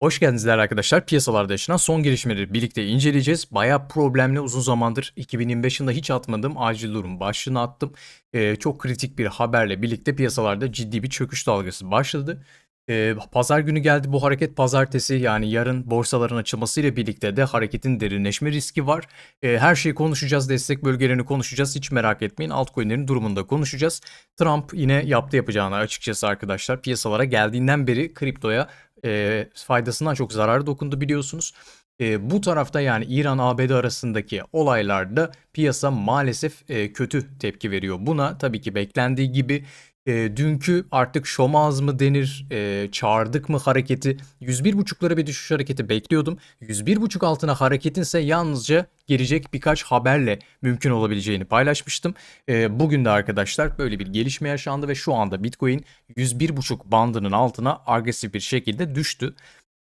Hoş geldiniz arkadaşlar. Piyasalarda yaşanan son gelişmeleri birlikte inceleyeceğiz. Bayağı problemli uzun zamandır 2025 yılında hiç atmadığım acil durum başlığını attım. Ee, çok kritik bir haberle birlikte piyasalarda ciddi bir çöküş dalgası başladı. Ee, pazar günü geldi bu hareket pazartesi yani yarın borsaların açılmasıyla birlikte de hareketin derinleşme riski var. Ee, her şeyi konuşacağız, destek bölgelerini konuşacağız. Hiç merak etmeyin altcoin'lerin durumunda konuşacağız. Trump yine yaptı yapacağını açıkçası arkadaşlar. Piyasalara geldiğinden beri kriptoya e, faydasından çok zararı dokundu biliyorsunuz. E, bu tarafta yani İran-ABD arasındaki olaylarda piyasa maalesef e, kötü tepki veriyor. Buna tabii ki beklendiği gibi e, dünkü artık şomaz mı denir, e, çağırdık mı hareketi 101.5'lara bir düşüş hareketi bekliyordum. 101.5 altına hareketin ise yalnızca gelecek birkaç haberle mümkün olabileceğini paylaşmıştım. E, bugün de arkadaşlar böyle bir gelişme yaşandı ve şu anda Bitcoin 101.5 bandının altına agresif bir şekilde düştü.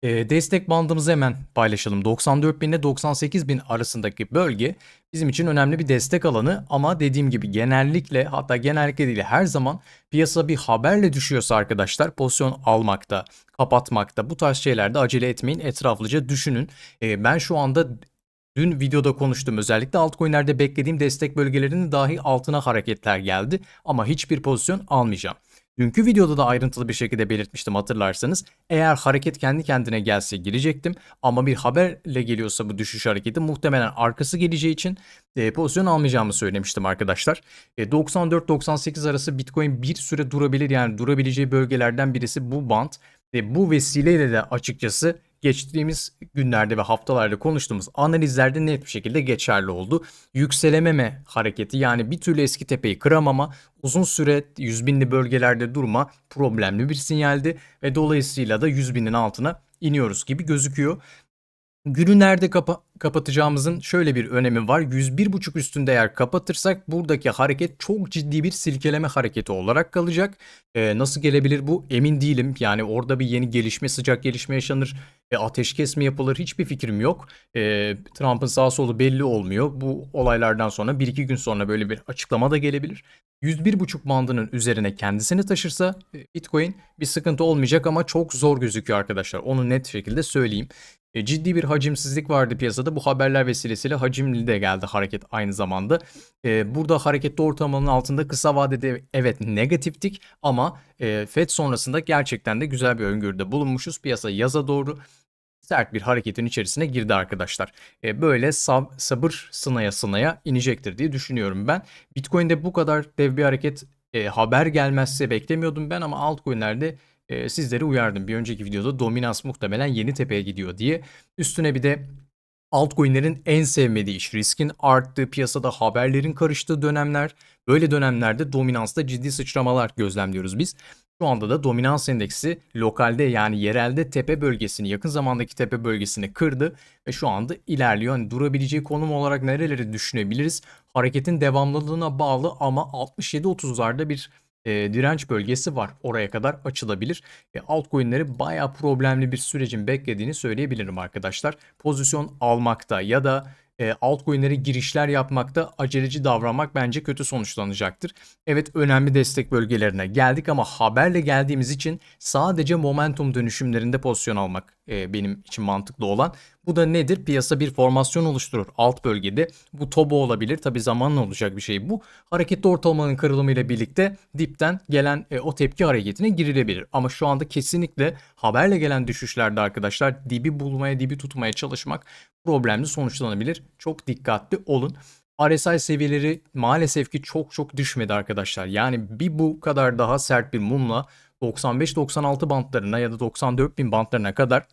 E, destek bandımızı hemen paylaşalım. 94.000 ile 98.000 arasındaki bölge bizim için önemli bir destek alanı ama dediğim gibi genellikle hatta genellikle değil her zaman piyasa bir haberle düşüyorsa arkadaşlar pozisyon almakta, kapatmakta bu tarz şeylerde acele etmeyin etraflıca düşünün. E, ben şu anda Dün videoda konuştum özellikle altcoin'lerde beklediğim destek bölgelerinin dahi altına hareketler geldi ama hiçbir pozisyon almayacağım. Dünkü videoda da ayrıntılı bir şekilde belirtmiştim hatırlarsanız. Eğer hareket kendi kendine gelse girecektim ama bir haberle geliyorsa bu düşüş hareketi muhtemelen arkası geleceği için e, pozisyon almayacağımı söylemiştim arkadaşlar. E, 94-98 arası Bitcoin bir süre durabilir yani durabileceği bölgelerden birisi bu band. Ve bu vesileyle de açıkçası geçtiğimiz günlerde ve haftalarda konuştuğumuz analizlerde net bir şekilde geçerli oldu. Yükselememe hareketi yani bir türlü eski tepeyi kıramama, uzun süre 100 binli bölgelerde durma problemli bir sinyaldi ve dolayısıyla da 100 binin altına iniyoruz gibi gözüküyor. Günü nerede kapa kapatacağımızın şöyle bir önemi var. 101.5 üstünde eğer kapatırsak buradaki hareket çok ciddi bir silkeleme hareketi olarak kalacak. Ee, nasıl gelebilir bu emin değilim. Yani orada bir yeni gelişme sıcak gelişme yaşanır. E, ateşkes mi yapılır hiçbir fikrim yok. E, Trump'ın sağ solu belli olmuyor. Bu olaylardan sonra 1-2 gün sonra böyle bir açıklama da gelebilir. 101.5 bandının üzerine kendisini taşırsa e, Bitcoin bir sıkıntı olmayacak ama çok zor gözüküyor arkadaşlar. Onu net şekilde söyleyeyim. E, ciddi bir hacimsizlik vardı piyasada. Bu haberler vesilesiyle hacimli de geldi hareket aynı zamanda. E, burada hareketli ortalamanın altında kısa vadede evet negatiftik ama e, FED sonrasında gerçekten de güzel bir öngörüde bulunmuşuz. Piyasa yaza doğru sert bir hareketin içerisine girdi arkadaşlar. Böyle sab sabır sınaya sınaya inecektir diye düşünüyorum ben. Bitcoin'de bu kadar dev bir hareket haber gelmezse beklemiyordum ben ama altcoin'lerde e, sizleri uyardım. Bir önceki videoda dominans muhtemelen yeni tepeye gidiyor diye. Üstüne bir de altcoin'lerin en sevmediği iş riskin arttığı piyasada haberlerin karıştığı dönemler. Böyle dönemlerde dominansta ciddi sıçramalar gözlemliyoruz biz. Şu anda da dominans endeksi lokalde yani yerelde tepe bölgesini yakın zamandaki tepe bölgesini kırdı ve şu anda ilerliyor. Yani durabileceği konum olarak nereleri düşünebiliriz? Hareketin devamlılığına bağlı ama 67-30'larda bir e, direnç bölgesi var. Oraya kadar açılabilir. E, altcoin'leri bayağı problemli bir sürecin beklediğini söyleyebilirim arkadaşlar. Pozisyon almakta ya da e, altcoin'lere girişler yapmakta aceleci davranmak bence kötü sonuçlanacaktır. Evet önemli destek bölgelerine geldik ama haberle geldiğimiz için sadece momentum dönüşümlerinde pozisyon almak e, benim için mantıklı olan. Bu da nedir? Piyasa bir formasyon oluşturur alt bölgede. Bu tobo olabilir. Tabi zamanla olacak bir şey bu. Hareketli ortalamanın kırılımıyla birlikte dipten gelen e, o tepki hareketine girilebilir. Ama şu anda kesinlikle haberle gelen düşüşlerde arkadaşlar dibi bulmaya, dibi tutmaya çalışmak problemli sonuçlanabilir. Çok dikkatli olun. RSI seviyeleri maalesef ki çok çok düşmedi arkadaşlar. Yani bir bu kadar daha sert bir mumla 95-96 bantlarına ya da 94 bin bantlarına kadar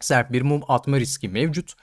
sert bir mum atma riski mevcut.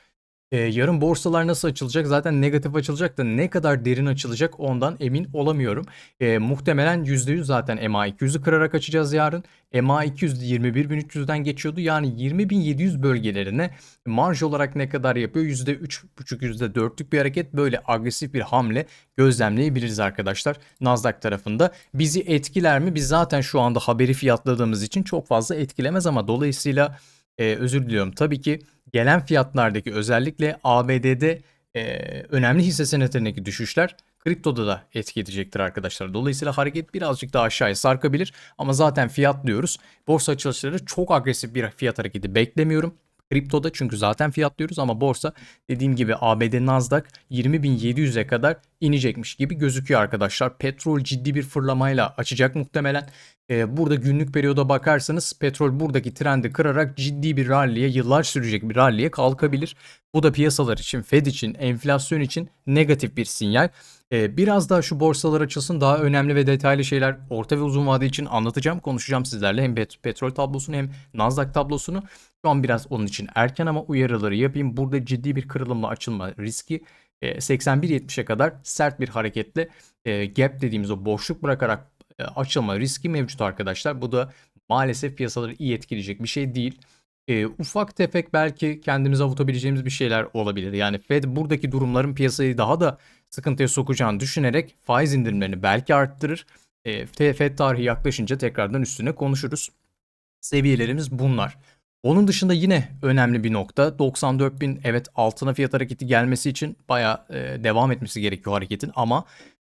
Ee, yarın borsalar nasıl açılacak? Zaten negatif açılacak da ne kadar derin açılacak ondan emin olamıyorum. Ee, muhtemelen %100 zaten MA200'ü kırarak açacağız yarın. MA200 21.300'den geçiyordu. Yani 20.700 bölgelerine marj olarak ne kadar yapıyor? %3.5 %4'lük bir hareket böyle agresif bir hamle gözlemleyebiliriz arkadaşlar. Nasdaq tarafında bizi etkiler mi? Biz zaten şu anda haberi fiyatladığımız için çok fazla etkilemez ama dolayısıyla e, özür diliyorum. Tabii ki gelen fiyatlardaki özellikle ABD'de e, önemli hisse senetlerindeki düşüşler Kriptoda da etki edecektir arkadaşlar. Dolayısıyla hareket birazcık daha aşağıya sarkabilir ama zaten fiyat diyoruz. Borsa açılışları çok agresif bir fiyat hareketi beklemiyorum. Kriptoda çünkü zaten fiyatlıyoruz ama borsa dediğim gibi ABD Nasdaq 20.700'e kadar inecekmiş gibi gözüküyor arkadaşlar. Petrol ciddi bir fırlamayla açacak muhtemelen. Ee, burada günlük periyoda bakarsanız petrol buradaki trendi kırarak ciddi bir ralliye yıllar sürecek bir ralliye kalkabilir. Bu da piyasalar için, Fed için, enflasyon için negatif bir sinyal. Ee, biraz daha şu borsalar açılsın daha önemli ve detaylı şeyler orta ve uzun vade için anlatacağım. Konuşacağım sizlerle hem pet- petrol tablosunu hem Nasdaq tablosunu. Şu an biraz onun için erken ama uyarıları yapayım. Burada ciddi bir kırılımla açılma riski e, 81.70'e kadar sert bir hareketle e, gap dediğimiz o boşluk bırakarak e, açılma riski mevcut arkadaşlar. Bu da maalesef piyasaları iyi etkileyecek bir şey değil. E, ufak tefek belki kendimizi avutabileceğimiz bir şeyler olabilir. Yani Fed buradaki durumların piyasayı daha da sıkıntıya sokacağını düşünerek faiz indirimlerini belki arttırır. Fed tarihi yaklaşınca tekrardan üstüne konuşuruz. Seviyelerimiz bunlar. Onun dışında yine önemli bir nokta 94.000 evet altına fiyat hareketi gelmesi için baya devam etmesi gerekiyor hareketin ama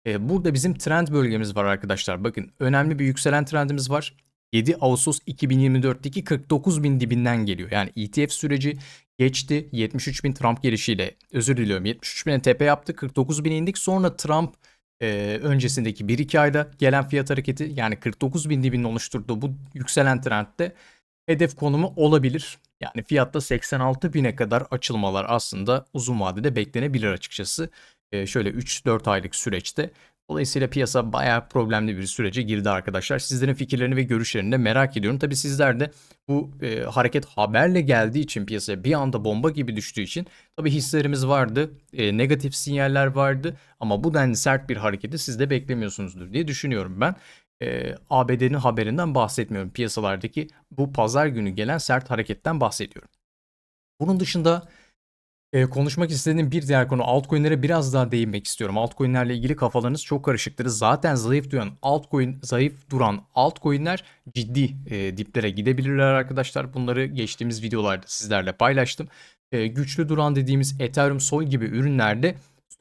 e, burada bizim trend bölgemiz var arkadaşlar. Bakın önemli bir yükselen trendimiz var. 7 Ağustos 2024'teki 49.000 dibinden geliyor. Yani ETF süreci geçti. 73.000 Trump gelişiyle özür diliyorum 73.000'e tepe yaptı. 49.000 indik. Sonra Trump e, öncesindeki 1-2 ayda gelen fiyat hareketi yani 49.000 dibinin oluşturduğu bu yükselen trendde hedef konumu olabilir. Yani fiyatta 86 bine kadar açılmalar aslında uzun vadede beklenebilir açıkçası. Ee, şöyle 3-4 aylık süreçte. Dolayısıyla piyasa bayağı problemli bir sürece girdi arkadaşlar. Sizlerin fikirlerini ve görüşlerini de merak ediyorum. Tabii sizler de bu e, hareket haberle geldiği için piyasaya bir anda bomba gibi düştüğü için tabii hislerimiz vardı. E, negatif sinyaller vardı ama bu denli sert bir hareketi siz de beklemiyorsunuzdur diye düşünüyorum ben e, ABD'nin haberinden bahsetmiyorum. Piyasalardaki bu pazar günü gelen sert hareketten bahsediyorum. Bunun dışında e, konuşmak istediğim bir diğer konu altcoin'lere biraz daha değinmek istiyorum. Altcoin'lerle ilgili kafalarınız çok karışıktır. Zaten zayıf duran altcoin, zayıf duran altcoin'ler ciddi e, diplere gidebilirler arkadaşlar. Bunları geçtiğimiz videolarda sizlerle paylaştım. E, güçlü duran dediğimiz Ethereum, Sol gibi ürünlerde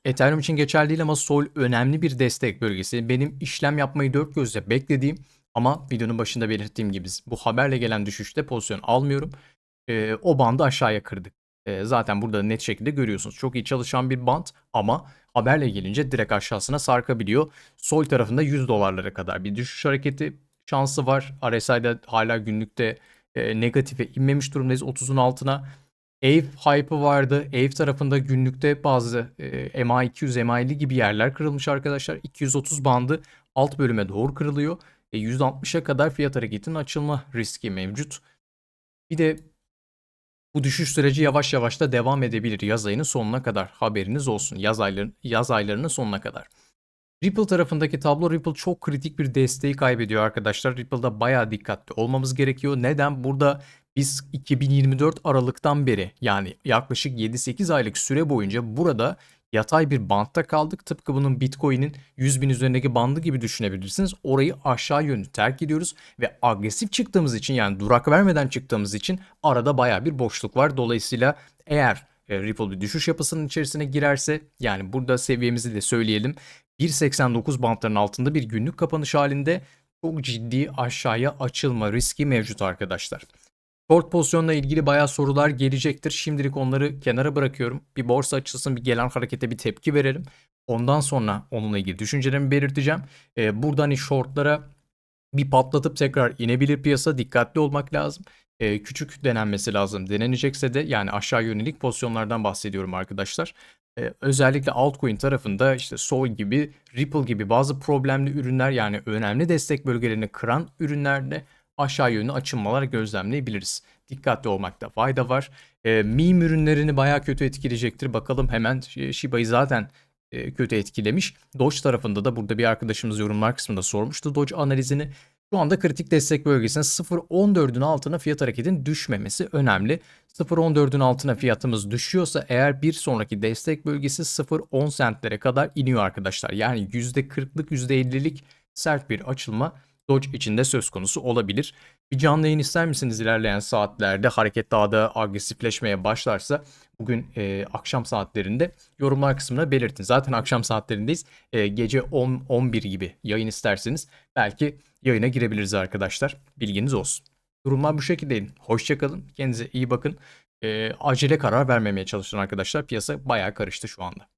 Ethereum için geçerli değil ama Sol önemli bir destek bölgesi. Benim işlem yapmayı dört gözle beklediğim ama videonun başında belirttiğim gibi bu haberle gelen düşüşte pozisyon almıyorum. E, o bandı aşağıya kırdık. E, zaten burada net şekilde görüyorsunuz. Çok iyi çalışan bir band ama haberle gelince direkt aşağısına sarkabiliyor. Sol tarafında 100 dolarlara kadar bir düşüş hareketi şansı var. RSI'de hala günlükte e, negatife inmemiş durumdayız 30'un altına. Ave hype'ı vardı. Ave tarafında günlükte bazı e, MA200, MA50 gibi yerler kırılmış arkadaşlar. 230 bandı alt bölüme doğru kırılıyor. E, %60'a kadar fiyat hareketinin açılma riski mevcut. Bir de bu düşüş süreci yavaş yavaş da devam edebilir yaz ayının sonuna kadar. Haberiniz olsun. Yaz, ayların, yaz aylarının sonuna kadar. Ripple tarafındaki tablo Ripple çok kritik bir desteği kaybediyor arkadaşlar. Ripple'da bayağı dikkatli olmamız gerekiyor. Neden? Burada biz 2024 Aralık'tan beri yani yaklaşık 7-8 aylık süre boyunca burada yatay bir bantta kaldık. Tıpkı bunun Bitcoin'in 100 bin üzerindeki bandı gibi düşünebilirsiniz. Orayı aşağı yönlü terk ediyoruz ve agresif çıktığımız için yani durak vermeden çıktığımız için arada baya bir boşluk var. Dolayısıyla eğer e, Ripple bir düşüş yapısının içerisine girerse yani burada seviyemizi de söyleyelim. 1.89 bantların altında bir günlük kapanış halinde çok ciddi aşağıya açılma riski mevcut arkadaşlar. Short pozisyonla ilgili bayağı sorular gelecektir. Şimdilik onları kenara bırakıyorum. Bir borsa açılsın, bir gelen harekete bir tepki verelim. Ondan sonra onunla ilgili düşüncelerimi belirteceğim. Ee, burada hani shortlara bir patlatıp tekrar inebilir piyasa. Dikkatli olmak lazım. Ee, küçük denenmesi lazım. Denenecekse de yani aşağı yönelik pozisyonlardan bahsediyorum arkadaşlar. Ee, özellikle altcoin tarafında işte Sol gibi, Ripple gibi bazı problemli ürünler yani önemli destek bölgelerini kıran ürünlerde aşağı yönlü açılmalar gözlemleyebiliriz. Dikkatli olmakta fayda var. E, meme ürünlerini bayağı kötü etkileyecektir. Bakalım hemen Shiba'yı zaten e, kötü etkilemiş. Doge tarafında da burada bir arkadaşımız yorumlar kısmında sormuştu Doge analizini. Şu anda kritik destek bölgesine 0.14'ün altına fiyat hareketin düşmemesi önemli. 0.14'ün altına fiyatımız düşüyorsa eğer bir sonraki destek bölgesi 0.10 sentlere kadar iniyor arkadaşlar. Yani %40'lık %50'lik sert bir açılma Doge içinde söz konusu olabilir. Bir canlı yayın ister misiniz ilerleyen saatlerde hareket daha da agresifleşmeye başlarsa bugün e, akşam saatlerinde yorumlar kısmına belirtin. Zaten akşam saatlerindeyiz. E, gece 10-11 gibi yayın isterseniz belki yayına girebiliriz arkadaşlar. Bilginiz olsun. Durumlar bu şekildeydi. Hoşçakalın. Kendinize iyi bakın. E, acele karar vermemeye çalışın arkadaşlar. Piyasa bayağı karıştı şu anda.